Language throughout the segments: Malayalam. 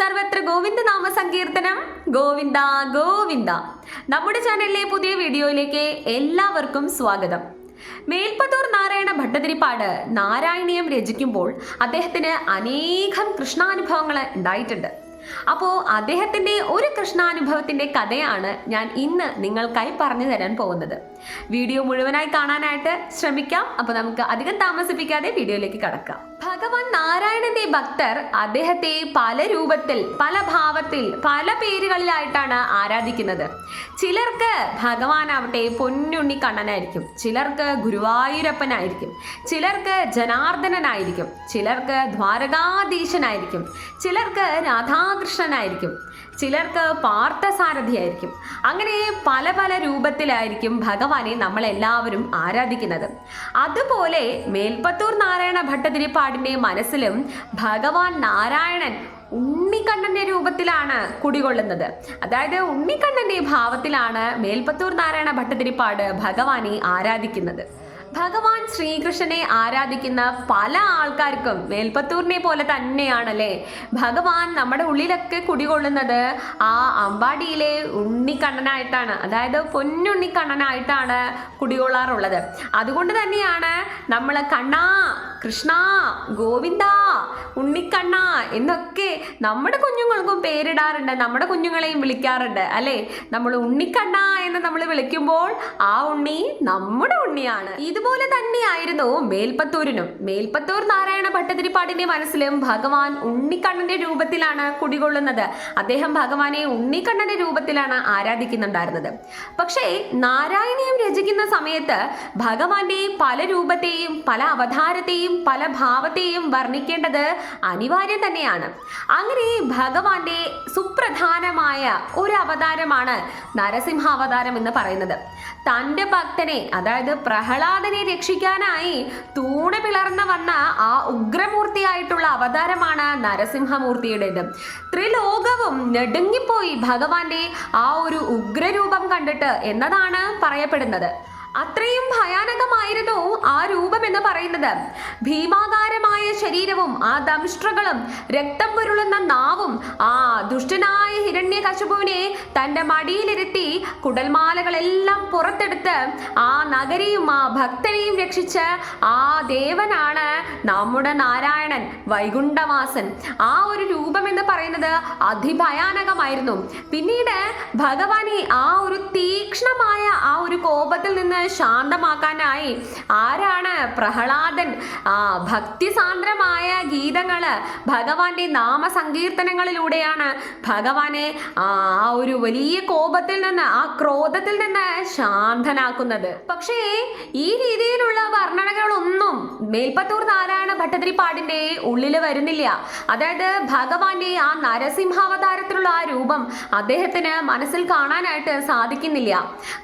സർവത്ര ഗോവിന്ദ നാമ സങ്കീർത്തനം. ഗോവിന്ദ ഗോവിന്ദ. നമ്മുടെ ചാനലിലെ പുതിയ വീഡിയോയിലേക്ക് എല്ലാവർക്കും സ്വാഗതം. മേൽപ്പത്തൂർ നാരായണ ഭട്ടതിരിപ്പാട് നാരായണീയം രചിക്കുമ്പോൾ അദ്ദേഹത്തിന് അനേകം കൃഷ്ണാനുഭവങ്ങൾ ഉണ്ടായിട്ടുണ്ട്. അപ്പോൾ അദ്ദേഹത്തിന്റെ ഒരു കൃഷ്ണാനുഭവത്തിന്റെ കഥയാണ് ഞാൻ ഇന്ന് നിങ്ങൾക്കായി പറഞ്ഞു തരാൻ പോകുന്നത്. വീഡിയോ മുഴുവനായി കാണാനായിട്ട് ശ്രമിക്കാം. അപ്പോൾ നമുക്ക് അധികം താമസിപ്പിക്കാതെ വീഡിയോയിലേക്ക് കടക്കാം. ഭഗവാൻ നാരായണന്റെ ഭക്തർ അദ്ദേഹത്തെ പല രൂപത്തിൽ പല ഭാവത്തിൽ പല പേരുകളിലായിട്ടാണ് ആരാധിക്കുന്നത്. ചിലർക്ക് ഭഗവാനാവട്ടെ പൊന്നുണ്ണി കണ്ണനായിരിക്കും. ചിലർക്ക് ഗുരുവായൂരപ്പനായിരിക്കും. ചിലർക്ക് ജനാർദ്ദനനായിരിക്കും. ചിലർക്ക് ദ്വാരകാധീശനായിരിക്കും. ചിലർക്ക് രാധാകൃഷ്ണനായിരിക്കും. ചിലർക്ക് പാർത്ഥസാരഥിയായിരിക്കും അങ്ങനെ പല പല രൂപത്തിലായിരിക്കും ഭഗവാനെ നമ്മൾ എല്ലാവരും ആരാധിക്കുന്നത്. അതുപോലെ മേൽപ്പത്തൂർ നാരായണ ഭട്ടതിരിപ്പാടിന്റെ മനസ്സിലും ഭഗവാൻ നാരായണൻ ഉണ്ണിക്കണ്ണന്റെ രൂപത്തിലാണ് കുടികൊള്ളുന്നത്. അതായത് ഉണ്ണിക്കണ്ണന്റെ ഭാവത്തിലാണ് മേൽപ്പത്തൂർ നാരായണ ഭട്ടതിരിപ്പാട് ഭഗവാനെ ആരാധിക്കുന്നത്. ഭഗവാൻ ശ്രീകൃഷ്ണനെ ആരാധിക്കുന്ന പല ആൾക്കാർക്കും വേൽപ്പത്തൂരിനെ പോലെ തന്നെയാണല്ലേ? ഭഗവാൻ നമ്മുടെ ഉള്ളിലൊക്കെ കുടികൊള്ളുന്നത് ആ അമ്പാടിയിലെ ഉണ്ണിക്കണ്ണനായിട്ടാണ്. അതായത് പൊന്നുണ്ണിക്കണ്ണനായിട്ടാണ് കുടികൊള്ളാറുള്ളത്. അതുകൊണ്ട് തന്നെയാണ് നമ്മൾ കണ്ണാ കൃഷ്ണ ഗോവിന്ദ ഉണ്ണിക്കണ്ണ എന്നൊക്കെ നമ്മുടെ കുഞ്ഞുങ്ങൾക്കും പേരിടാറുണ്ട്. നമ്മുടെ കുഞ്ഞുങ്ങളെയും വിളിക്കാറുണ്ട്. അല്ലേ? നമ്മൾ ഉണ്ണിക്കണ്ണ എന്ന് നമ്മൾ വിളിക്കുമ്പോൾ ആ ഉണ്ണി നമ്മുടെ ഉണ്ണിയാണ്. ഇതുപോലെ തന്നെയായിരുന്നു മേൽപ്പത്തൂരിനും. മേൽപ്പത്തൂർ നാരായണ ഭട്ടതിരിപ്പാടിന്റെ മനസ്സിലും ഭഗവാൻ ഉണ്ണിക്കണ്ണന്റെ രൂപത്തിലാണ് കുടികൊള്ളുന്നത്. അദ്ദേഹം ഭഗവാനെ ഉണ്ണിക്കണ്ണന്റെ രൂപത്തിലാണ് ആരാധിക്കുന്നുണ്ടായിരുന്നത്. പക്ഷേ നാരായണീയം രചിക്കുന്ന സമയത്ത് ഭഗവാന്റെ പല രൂപത്തെയും പല അവതാരത്തെയും പല ഭാവത്തെയും വർണിക്കേണ്ടത് അനിവാര്യം തന്നെയാണ്. അങ്ങനെ ഭഗവാന്റെ സുപ്രധാനമായ ഒരു അവതാരമാണ് നരസിംഹാവതാരം എന്ന് പറയുന്നത്. തന്റെ ഭക്തനെ അതായത് പ്രഹ്ലാദനെ രക്ഷിക്കാനായി തൂണ് പിളർന്ന് വന്ന ആ ഉഗ്രമൂർത്തിയായിട്ടുള്ള അവതാരമാണ് നരസിംഹമൂർത്തിയുടേത്. ത്രിലോകവും നെടുങ്ങിപ്പോയി ഭഗവാന്റെ ആ ഒരു ഉഗ്രരൂപം കണ്ടിട്ട് എന്നതാണ് പറയപ്പെടുന്നത്. അത്രയും ഭയാനകമായിരുന്നു പറയുന്നത്. ഭീമാകാരമായ ശരീരവും ആ ദംഷ്ട്രകളും രക്തം പുരുളുന്ന നാവും ആ ദുഷ്ടനായ ഹിരണ്യ കശുപുവിനെ തന്റെ മടിയിലിരുത്തി കുടൽമാലകളെല്ലാം പുറത്തെടുത്ത് ആ നഗരിയും ആ ഭക്തനെയും രക്ഷിച്ച് ആ ദേവനാണ് നമ്മുടെ നാരായണൻ വൈകുണ്ഠവാസൻ. ആ ഒരു രൂപം എന്ന് പറയുന്നത് അതിഭയാനകമായിരുന്നു. പിന്നീട് ഭഗവാനെ ആ ഒരു തീക്ഷ്ണമായ ആ ഒരു കോപത്തിൽ നിന്ന് ശാന്തമാക്കാനായി ആരാണ് പ്രഹ്ലാദൻ ആ ഭക്തിസാന്ദ്രമായ ഗീതങ്ങൾ ഭഗവാന്റെ നാമസങ്കീർത്തനങ്ങളിലൂടെയാണ് ഭഗവാനെ ആ ഒരു വലിയ കോപത്തിൽ നിന്ന് ആ ക്രോധത്തിൽ നിന്ന് ശാന്തനാക്കുന്നത്. പക്ഷേ ഈ രീതിയിലുള്ള വർണനകളൊന്നും മേൽപ്പത്തൂർ നാരായണ ഭട്ടതിരിപ്പാടിന്റെ ഉള്ളിൽ വരുന്നില്ല. അതായത് ഭഗവാന്റെ ആ നരസിംഹാവതാരത്തിലുള്ള ആ രൂപം അദ്ദേഹത്തിന് മനസ്സിൽ കാണാനായിട്ട് സാധിക്കുന്നില്ല.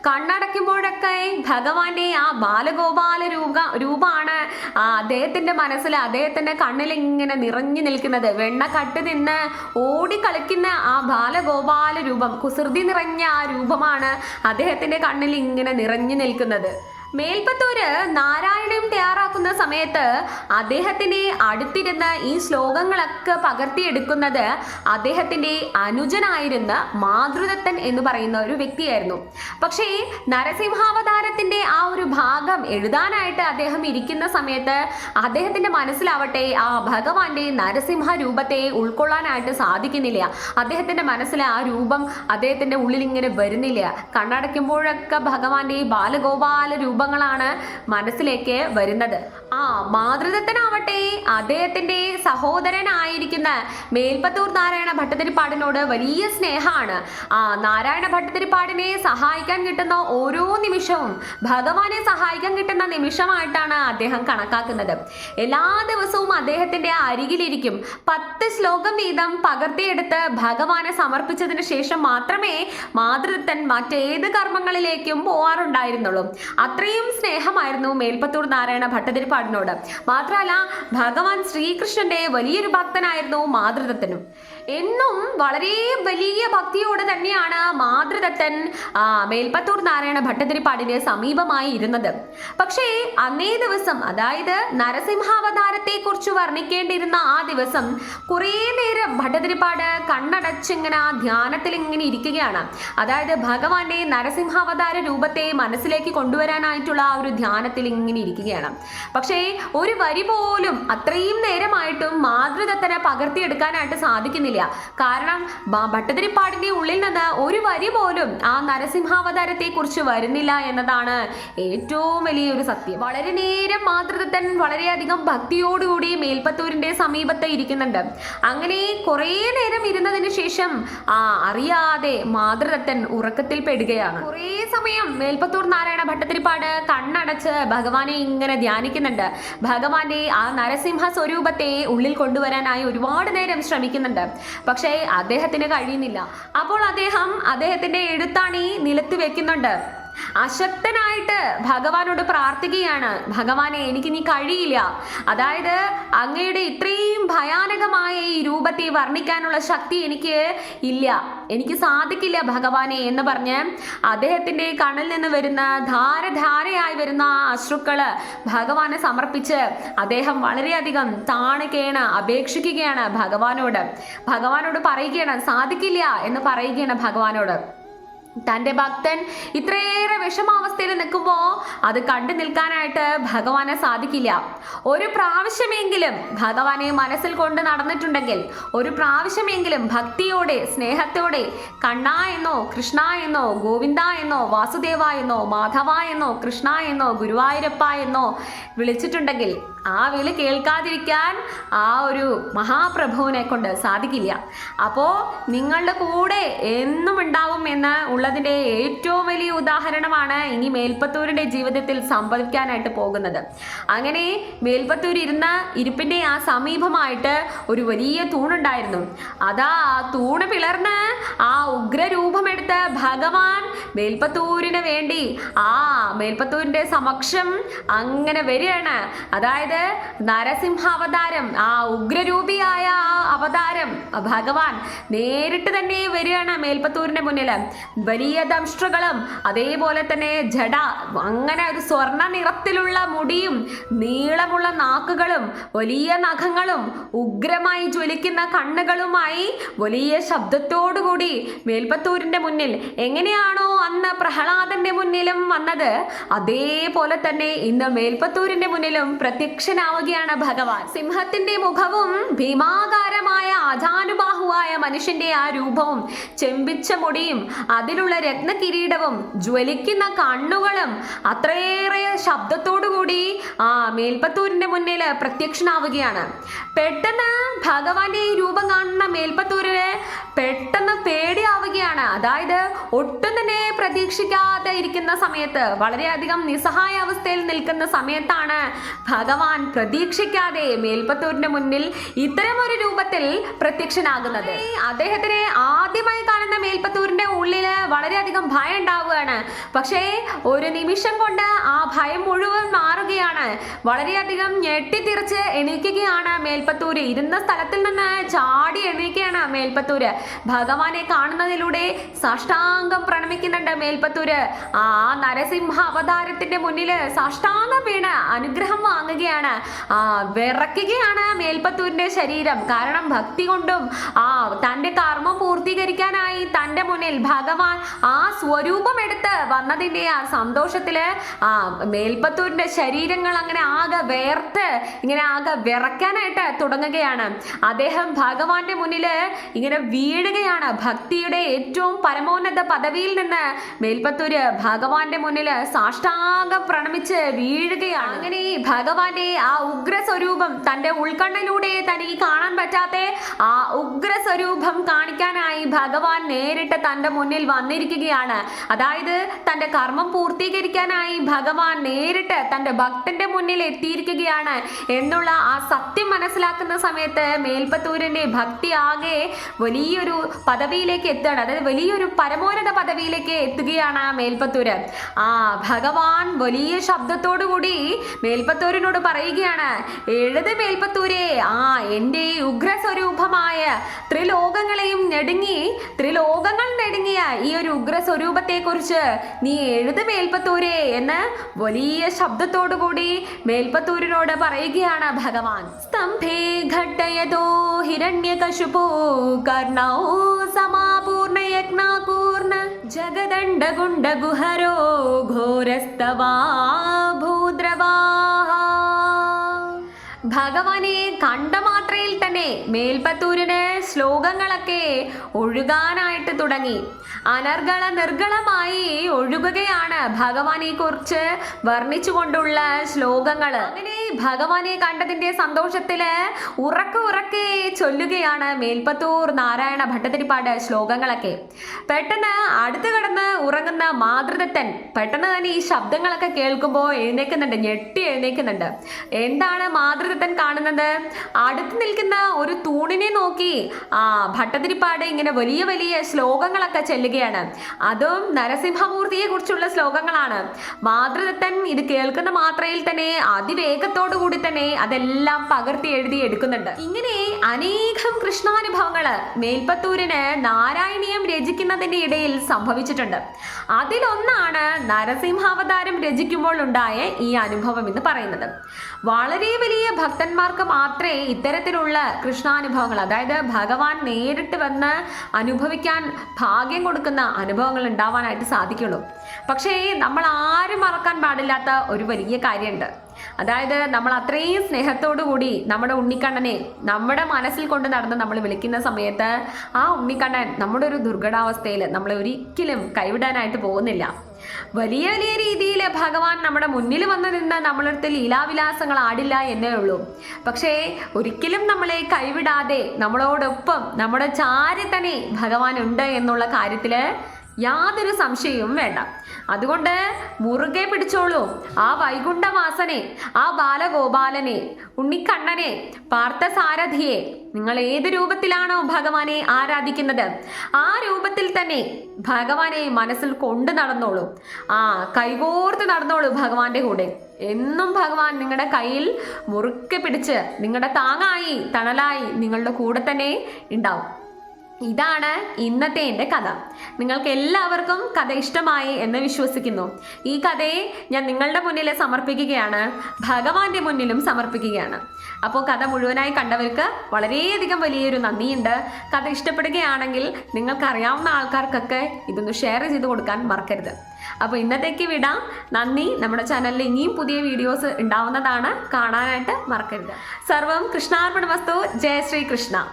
കണ്ണടയ്ക്കുമ്പോഴൊക്കെ ഭഗവാന്റെ ആ ബാലഗോപാല രൂപ രൂപമാണ് അദ്ദേഹത്തിന്റെ മനസ്സിൽ അദ്ദേഹത്തിന്റെ കണ്ണിൽ ഇങ്ങനെ നിറഞ്ഞു നിൽക്കുന്നത്. വെണ്ണ കട്ട് നിന്ന് ഓടിക്കളിക്കുന്ന ആ ബാലഗോപാല രൂപം കുസൃതി നിറഞ്ഞ ആ രൂപമാണ് അദ്ദേഹത്തിന്റെ കണ്ണിൽ ഇങ്ങനെ നിറഞ്ഞു നിൽക്കുന്നത്. മേൽപ്പത്തൂര് നാരായണൻ തയ്യാറാക്കുന്ന സമയത്ത് അദ്ദേഹത്തിന്റെ അടുത്തിരുന്ന് ഈ ശ്ലോകങ്ങളൊക്കെ പകർത്തിയെടുക്കുന്നത് അദ്ദേഹത്തിന്റെ അനുജനായിരുന്ന മാതൃദത്തൻ എന്ന് പറയുന്ന ഒരു വ്യക്തിയായിരുന്നു. പക്ഷേ നരസിംഹാവതാരത്തിന്റെ ആ ഒരു ഭാഗം എഴുതാനായിട്ട് അദ്ദേഹം ഇരിക്കുന്ന സമയത്ത് അദ്ദേഹത്തിന്റെ മനസ്സിലാവട്ടെ ആ ഭഗവാന്റെ നരസിംഹ രൂപത്തെ ഉൾക്കൊള്ളാനായിട്ട് സാധിക്കുന്നില്ല. അദ്ദേഹത്തിന്റെ മനസ്സിൽ ആ രൂപം അദ്ദേഹത്തിന്റെ ഉള്ളിൽ ഇങ്ങനെ വരുന്നില്ല. കണ്ണടയ്ക്കുമ്പോഴൊക്കെ ഭഗവാന്റെ ബാലഗോപാല ബാലഗോപാല രൂപങ്ങളാണ് മനസ്സിലേക്ക് വരുന്നത്. ആ മാതൃദത്തനാവട്ടെ അദ്ദേഹത്തിന്റെ സഹോദരനായിരിക്കുന്ന മേൽപ്പത്തൂർ നാരായണ ഭട്ടതിരിപ്പാടിനോട് വലിയ സ്നേഹമാണ്. ആ നാരായണ ഭട്ടതിരിപ്പാടിനെ സഹായിക്കാൻ കിട്ടുന്ന ഓരോ നിമിഷവും ഭഗവാനെ സഹായിക്കാൻ കിട്ടുന്ന നിമിഷമായിട്ടാണ് അദ്ദേഹം കണക്കാക്കുന്നത്. എല്ലാ ദിവസവും അദ്ദേഹത്തിന്റെ അരികിലിരിക്കും. പത്ത് ശ്ലോകം വീതം പകർത്തിയെടുത്ത് ഭഗവാനെ സമർപ്പിച്ചതിന് ശേഷം മാത്രമേ മാതൃദത്തൻ മറ്റേത് കർമ്മങ്ങളിലേക്കും പോവാറുണ്ടായിരുന്നുള്ളൂ. അത്രയും സ്നേഹമായിരുന്നു മേൽപ്പത്തൂർ നാരായണ ഭട്ടതിരിപ്പാടിനോട് മാത്രമല്ല ഭഗവാൻ ശ്രീകൃഷ്ണന്റെ വലിയൊരു ഭക്തനായിരുന്നു മാതൃദത്തനും എന്നും വളരെ വലിയ ഭക്തിയോടെ തന്നെയാണ് മാതൃദത്തൻ മേൽപ്പത്തൂർ നാരായണ ഭട്ടതിരിപ്പാടിന് സമീപമായി ഇരുന്നത്. പക്ഷേ അന്നേ ദിവസം അതായത് നരസിംഹാവതാരത്തെ കുറിച്ച് വർണിക്കേണ്ടിയിരുന്ന ആ ദിവസം കുറെ നേരം ഭട്ടതിരിപ്പാട് കണ്ണടച്ചിങ്ങനെ ധ്യാനത്തിൽ ഇങ്ങനെ ഇരിക്കുകയാണ്. അതായത് ഭഗവാന്റെ നരസിംഹാവതാര രൂപത്തെ മനസ്സിലേക്ക് കൊണ്ടുവരാനായിട്ടുള്ള ആ ഒരു ധ്യാനത്തിൽ ഇങ്ങനെ ഇരിക്കുകയാണ്. പക്ഷേ ഒരു വരി പോലും അത്രയും നേരമായിട്ടും മാതൃദത്തനെ പകർത്തിയെടുക്കാനായിട്ട് സാധിക്കുന്നില്ല. കാരണം ബ- ഭട്ടതിരിപ്പാടിന്റെ ഉള്ളിൽ നിന്ന് ഒരു വരി പോലും ആ നരസിംഹാവതാരത്തെ കുറിച്ച് വരുന്നില്ല എന്നതാണ് ഏറ്റവും വലിയൊരു സത്യം. വളരെ നേരം മാതൃതത്തൻ വളരെയധികം ഭക്തിയോടുകൂടി മേൽപ്പത്തൂരിന്റെ സമീപത്ത് ഇരിക്കുന്നുണ്ട്. അങ്ങനെ കുറേ നേരം ഇരുന്നതിന് ശേഷം ആ അറിയാതെ മാതൃതത്തൻ ഉറക്കത്തിൽ പെടുകയാണ്. കുറേ സമയം മേൽപ്പത്തൂർ നാരായണ ഭട്ടത്തിരിപ്പാട് കണ്ണടച്ച് ഭഗവാനെ ഇങ്ങനെ ധ്യാനിക്കുന്നുണ്ട്. ഭഗവാന്റെ ആ നരസിംഹ സ്വരൂപത്തെ ഉള്ളിൽ കൊണ്ടുവരാനായി ഒരുപാട് നേരം ശ്രമിക്കുന്നുണ്ട്. പക്ഷേ അദ്ദേഹത്തിന് കഴിയുന്നില്ല. അപ്പോൾ അദ്ദേഹം അദ്ദേഹത്തിന്റെ എഴുത്താണി നിലത്ത് വെക്കുന്നുണ്ട്. അശക്തനായിട്ട് ഭഗവാനോട് പ്രാർത്ഥിക്കുകയാണ്. ഭഗവാനെ എനിക്ക് നീ കഴിയില്ല. അതായത് അങ്ങയുടെ ഇത്രയും ഭയാനകമായ ഈ രൂപത്തെ വർണിക്കാനുള്ള ശക്തി എനിക്ക് ഇല്ല. എനിക്ക് സാധിക്കില്ല ഭഗവാനെ എന്ന് പറഞ്ഞ് അദ്ദേഹത്തിന്റെ കണ്ണിൽ നിന്ന് വരുന്ന ധാരധാരയായി വരുന്ന ആ അശ്രുക്കൾ ഭഗവാനെ സമർപ്പിച്ച് അദ്ദേഹം വളരെയധികം താണുകയാണ് അപേക്ഷിക്കുകയാണ് ഭഗവാനോട്. ഭഗവാനോട് പറയുകയാണ് സാധിക്കില്ല എന്ന് പറയുകയാണ് ഭഗവാനോട്. തന്റെ ഭക്തൻ ഇത്രയേറെ വിഷമാവസ്ഥയിൽ നിൽക്കുമ്പോൾ അത് കണ്ടു നിൽക്കാനായിട്ട് ഭഗവാനെ സാധിക്കില്ല. ഒരു പ്രാവശ്യമെങ്കിലും ഭഗവാനെ മനസ്സിൽ കൊണ്ട് നടന്നിട്ടുണ്ടെങ്കിൽ ഒരു പ്രാവശ്യമെങ്കിലും ഭക്തിയോടെ സ്നേഹത്തോടെ കണ്ണ എന്നോ കൃഷ്ണ എന്നോ ഗോവിന്ദ എന്നോ വാസുദേവ എന്നോ മാധവ എന്നോ കൃഷ്ണ എന്നോ ഗുരുവായൂരപ്പ എന്നോ വിളിച്ചിട്ടുണ്ടെങ്കിൽ ആ വിളി കേൾക്കാതിരിക്കാൻ ആ ഒരു മഹാപ്രഭുവിനെ കൊണ്ട് സാധിക്കില്ല. അപ്പോൾ നിങ്ങളുടെ കൂടെ എന്നും ഉണ്ടാവും എന്ന് ഉള്ളതിന്റെ ഏറ്റവും വലിയ ഉദാഹരണമാണ് ഇനി മേൽപ്പത്തൂരിന്റെ ജീവിതത്തിൽ സംഭവിക്കാനായിട്ട് പോകുന്നത്. അങ്ങനെ മേൽപ്പത്തൂർ ഇരുന്ന ഇരിപ്പിന്റെ ആ സമീപമായിട്ട് ഒരു വലിയ തൂണുണ്ടായിരുന്നു. അതാ ആ തൂണ് പിളർന്ന് ആ ഉഗ്രരൂപമെടുത്ത് ഭഗവാൻ മേൽപ്പത്തൂരിന് വേണ്ടി ആ മേൽപ്പത്തൂരിന്റെ സമക്ഷം അങ്ങനെ വരികയാണ്. അതായത് നരസിംഹാവതാരം ആ ഉഗ്രരൂപിയായ ആ അവതാരം ഭഗവാൻ നേരിട്ട് തന്നെ വരികയാണ് മേൽപ്പത്തൂരിന്റെ മുന്നിൽ വലിയ ദംഷ്ട്രകളും അതേപോലെ തന്നെ ജഡ അങ്ങനെ ഒരു സ്വർണ നിറത്തിലുള്ള മുടിയും നീളമുള്ള നാക്കുകളും വലിയ നഖങ്ങളും ഉഗ്രമായി ജ്വലിക്കുന്ന കണ്ണുകളുമായി വലിയ ശബ്ദത്തോടുകൂടി മേൽപ്പത്തൂരിന്റെ മുന്നിൽ. എങ്ങനെയാണോ അന്ന് പ്രഹ്ലാദന്റെ മുന്നിലും വന്നത്. അതേപോലെ തന്നെ ഇന്ന് മേൽപ്പത്തൂരിന്റെ മുന്നിലും പ്രത്യക്ഷനാവുകയാണ് ഭഗവാൻ. സിംഹത്തിന്റെ മുഖവും ഭീമാകാരമായ അജാനുബാഹുവായ മനുഷ്യന്റെ ആ രൂപവും ചെമ്പിച്ച മുടിയും അതിലുള്ള രത്നകിരീടവും ജ്വലിക്കുന്ന കണ്ണുകളും അത്രയേറെ ശബ്ദത്തോടുകൂടി ആ മേൽപ്പത്തൂരിന്റെ മുന്നിൽ പ്രത്യക്ഷനാവുകയാണ്. പെട്ടെന്ന് ഭഗവാന്റെ ഈ രൂപം കാണുന്ന മേൽപ്പത്തൂരിൽ പെട്ടെന്ന് പേടിയാവുകയാണ്. അതായത് ഒട്ടും തന്നെ പ്രതീക്ഷിക്കാതെ ഇരിക്കുന്ന സമയത്ത് വളരെയധികം നിസ്സഹായ അവസ്ഥയിൽ നിൽക്കുന്ന സമയത്താണ് ഭഗവാൻ പ്രതീക്ഷിക്കാതെ മേൽപ്പത്തൂരിന്റെ മുന്നിൽ ഇത്തരം ഒരു രൂപത്തിൽ പ്രത്യക്ഷനാകുന്നത്. അദ്ദേഹത്തിനെ ആദ്യമായി കാണുന്ന മേൽപ്പത്തൂരിന്റെ ഉള്ളിൽ വളരെയധികം ഭയം ഉണ്ടാവുകയാണ് പക്ഷേ ഒരു നിമിഷം കൊണ്ട് ആ ഭയം മുഴുവൻ മാറുകയാണ് വളരെയധികം ഞെട്ടിത്തിറിച്ച് എണീക്കുകയാണ് മേൽപ്പത്തൂര്. ഇരുന്ന സ്ഥലത്തിൽ നിന്ന് ചാടി എണീക്കുകയാണ് മേൽപ്പത്തൂര്. ഭഗവാനെ കാണുന്നതിലൂടെ സാഷ്ടാംഗം പ്രണമിക്കുന്നുണ്ട് മേൽപ്പത്തൂര്. ആ നരസിംഹ അവതാരത്തിന്റെ മുന്നിൽ സാഷ്ടാംഗം വീണ് അനുഗ്രഹം വാങ്ങുകയാണ്. ആ വിറയ്ക്കുകയാണ് മേൽപ്പത്തൂരിന്റെ ശരീരം. കാരണം ഭക്തി കൊണ്ടും ആ തന്റെ കർമ്മം പൂർത്തീകരിക്കാനായി തന്റെ മുന്നിൽ ഭഗവാൻ ആ സ്വരൂപം എടുത്ത് വന്നതിന്റെ ആ സന്തോഷത്തിൽ ആ മേൽപ്പത്തൂരിന്റെ ശരീരങ്ങൾ അങ്ങനെ ആകെ വേർത്ത് ഇങ്ങനെ ആകെ വിറക്കാനായിട്ട് തുടങ്ങുകയാണ്. അദ്ദേഹം ഭഗവാന്റെ മുന്നിൽ ഇങ്ങനെ വീഴുകയാണ്. ഭക്തിയുടെ ഏറ്റവും പരമോന്നത പദവിയിൽ നിന്ന് മേൽപ്പത്തൂര് ഭഗവാന്റെ മുന്നിൽ സാഷ്ടാംഗം പ്രണമിച്ച് വീഴുകയാണ്. അങ്ങനെ ഭഗവാന്റെ ആ ഉഗ്ര സ്വരൂപം തന്റെ ഉൾക്കണ്ണിലൂടെ തനിക്ക് കാണാൻ പറ്റാത്ത ആ ഉഗ്ര സ്വരൂപം കാണിക്കാനായി ഭഗവാൻ നേരിട്ട് തന്റെ മുന്നിൽ വന്നിരിക്കുകയാണ്. അതായത് തന്റെ കർമ്മം പൂർത്തീകരിക്കാനായി ഭഗവാൻ നേരിട്ട് തന്റെ ഭക്തന്റെ മുന്നിൽ എത്തിയിരിക്കുകയാണ്. എന്നുള്ള ആ സത്യം മനസ്സിലാക്കുന്ന സമയത്ത് മേൽപ്പത്തൂരിന്റെ ഭക്തി ആകെ വലിയൊരു പദവിയിലേക്ക് എത്തുകയാണ്. അതായത് വലിയൊരു പരമോന്നത പദവിയിലേക്ക് എത്തുകയാണ് മേൽപ്പത്തൂര്. ആ ഭഗവാൻ വലിയ ശബ്ദത്തോടു കൂടി മേൽപ്പത്തൂരിനോട് പറയുകയാണ് എഴുത് മേൽപ്പത്തൂരെ ആ എന്റെ ഉഗ്രസ്വരൂപമായ ത്രിലോകങ്ങളെയും ഞെടുങ്ങി ത്രിലോകങ്ങൾ നെടുങ്ങിയ ഈ ഒരു ഉഗ്ര സ്വരൂപത്തെ കുറിച്ച് നീ എഴുത് മേൽപ്പത്തൂരെ എന്ന് വലിയ ശബ്ദത്തോടു കൂടി മേൽപ്പത്തൂരിനോട് പറയുകയാണ് ഭഗവാൻ. സ്തംഭേ ഘട്ടയതോ ഹിരണ്യകശുപോ കർണോ സമാപൂർണ യജ്ഞാപൂർണ ജഗദണ്ഡ ഗുണ്ട ഗുഹരോ ഘോരസ്തവാ ഭൂദ്രവാ. ഭഗവാനെ കണ്ട മാത്രയിൽ തന്നെ മേൽപ്പത്തൂരിന് ശ്ലോകങ്ങളൊക്കെ ഒഴുകാനായിട്ട് തുടങ്ങി. അനർഗള നിർഗളമായി ഒഴുകുകയാണ് ഭഗവാനെ കുറിച്ച് വർണിച്ചുകൊണ്ടുള്ള ശ്ലോകങ്ങൾ അങ്ങനെ ഭഗവാനെ കണ്ടതിന്റെ സന്തോഷത്തിൽ ഉറക്കെ ഉറക്കെ ചൊല്ലുകയാണ് മേൽപ്പത്തൂർ നാരായണ ഭട്ടതിരിപ്പാട് ശ്ലോകങ്ങളൊക്കെ. പെട്ടെന്ന് അടുത്ത് കിടന്ന് ഉറങ്ങുന്ന മാതൃദത്തൻ പെട്ടെന്ന് തന്നെ ഈ ശബ്ദങ്ങളൊക്കെ കേൾക്കുമ്പോൾ എഴുന്നേക്കുന്നുണ്ട് ഞെട്ടി എഴുന്നേക്കുന്നുണ്ട്. എന്താണ് മാതൃദത്തൻ കാണുന്നത്? അടുത്ത് നിൽക്കുന്ന ഒരു തൂണിനെ നോക്കി ആ ഭട്ടതിരിപ്പാട് ഇങ്ങനെ വലിയ വലിയ ശ്ലോകങ്ങളൊക്കെ ചെല്ലുകയാണ്. അതും നരസിംഹമൂർത്തിയെ കുറിച്ചുള്ള ശ്ലോകങ്ങളാണ്. മാതൃദത്തൻ ഇത് കേൾക്കുന്ന മാത്രയിൽ തന്നെ അതിവേഗത്തോടു കൂടി തന്നെ അതെല്ലാം പകർത്തി എഴുതി എടുക്കുന്നുണ്ട്. ഇങ്ങനെ അനേകം കൃഷ്ണാനുഭവങ്ങൾ മേൽപ്പത്തൂരിന് നാരായണീയം രചിക്കുന്നതിന്റെ ഇടയിൽ സംഭവിച്ചിട്ടുണ്ട്. അതിലൊന്നാണ് നരസിംഹാവതാരം രചിക്കുമ്പോൾ ഉണ്ടായ ഈ അനുഭവം എന്ന് പറയുന്നത്. വളരെ വലിയ ഭക്തന്മാർക്ക് മാത്രമേ ഇത്തരത്തിലുള്ള കൃഷ്ണാനുഭവങ്ങൾ അതായത് ഭഗവാൻ നേരിട്ട് വന്ന് അനുഭവിക്കാൻ ഭാഗ്യം കൊടുക്കുന്ന അനുഭവങ്ങൾ ഉണ്ടാവാനായിട്ട് സാധിക്കുള്ളൂ. പക്ഷേ നമ്മൾ ആരും മറക്കാൻ പാടില്ലാത്ത ഒരു വലിയ കാര്യമുണ്ട്. അതായത് നമ്മൾ അത്രയും സ്നേഹത്തോടു കൂടി നമ്മുടെ ഉണ്ണിക്കണ്ണനെ നമ്മുടെ മനസ്സിൽ കൊണ്ട് നടന്ന് നമ്മൾ വിളിക്കുന്ന സമയത്ത് ആ ഉണ്ണിക്കണ്ണൻ നമ്മുടെ ഒരു ദുർഘടാവസ്ഥയിൽ നമ്മളെ ഒരിക്കലും കൈവിടാനായിട്ട് പോകുന്നില്ല. വലിയ വലിയ രീതിയിൽ ഭഗവാൻ നമ്മുടെ മുന്നിൽ വന്ന് നിന്ന് നമ്മളടുത്ത് ലീലാവിലാസങ്ങൾ ആടില്ല എന്നേ ഉള്ളൂ. പക്ഷേ ഒരിക്കലും നമ്മളെ കൈവിടാതെ നമ്മളോടൊപ്പം നമ്മുടെ ചാരി തന്നെ ഭഗവാൻ ഉണ്ട് എന്നുള്ള കാര്യത്തിൽ യാതൊരു സംശയവും വേണ്ട. അതുകൊണ്ട് മുറുകെ പിടിച്ചോളൂ. ആ വൈകുണ്ഠവാസനെ ആ ബാലഗോപാലനെ ഉണ്ണിക്കണ്ണനെ പാർത്ഥസാരഥിയെ നിങ്ങൾ ഏത് രൂപത്തിലാണോ ഭഗവാനെ ആരാധിക്കുന്നത് ആ രൂപത്തിൽ തന്നെ ഭഗവാനെ മനസ്സിൽ കൊണ്ടു നടന്നോളൂ. ആ കൈകോർത്ത് നടന്നോളൂ ഭഗവാന്റെ കൂടെ. എന്നും ഭഗവാൻ നിങ്ങളുടെ കയ്യിൽ മുറുക്കെ പിടിച്ച് നിങ്ങളുടെ താങ്ങായി തണലായി നിങ്ങളുടെ കൂടെ തന്നെ ഉണ്ടാവും. ഇതാണ് ഇന്നത്തെ എന്റെ കഥ. നിങ്ങൾക്ക് എല്ലാവർക്കും കഥ ഇഷ്ടമായി എന്ന് വിശ്വസിക്കുന്നു. ഈ കഥയെ ഞാൻ നിങ്ങളുടെ മുന്നിൽ സമർപ്പിക്കുകയാണ്. ഭഗവാന്റെ മുന്നിലും സമർപ്പിക്കുകയാണ്. അപ്പോൾ കഥ മുഴുവനായി കണ്ടവർക്ക് വളരെയധികം വലിയൊരു നന്ദിയുണ്ട്. കഥ ഇഷ്ടപ്പെടുകയാണെങ്കിൽ നിങ്ങൾക്കറിയാവുന്ന ആൾക്കാർക്കൊക്കെ ഇതൊന്ന് ഷെയർ ചെയ്ത് കൊടുക്കാൻ മറക്കരുത്. അപ്പോൾ ഇന്നത്തേക്ക് വിടാം. നന്ദി. നമ്മുടെ ചാനലിൽ ഇനിയും പുതിയ വീഡിയോസ് ഉണ്ടാവുന്നതാണ് കാണാനായിട്ട് മറക്കരുത്. സർവം കൃഷ്ണാർപ്പണ വസ്തു ജയ ശ്രീ കൃഷ്ണ.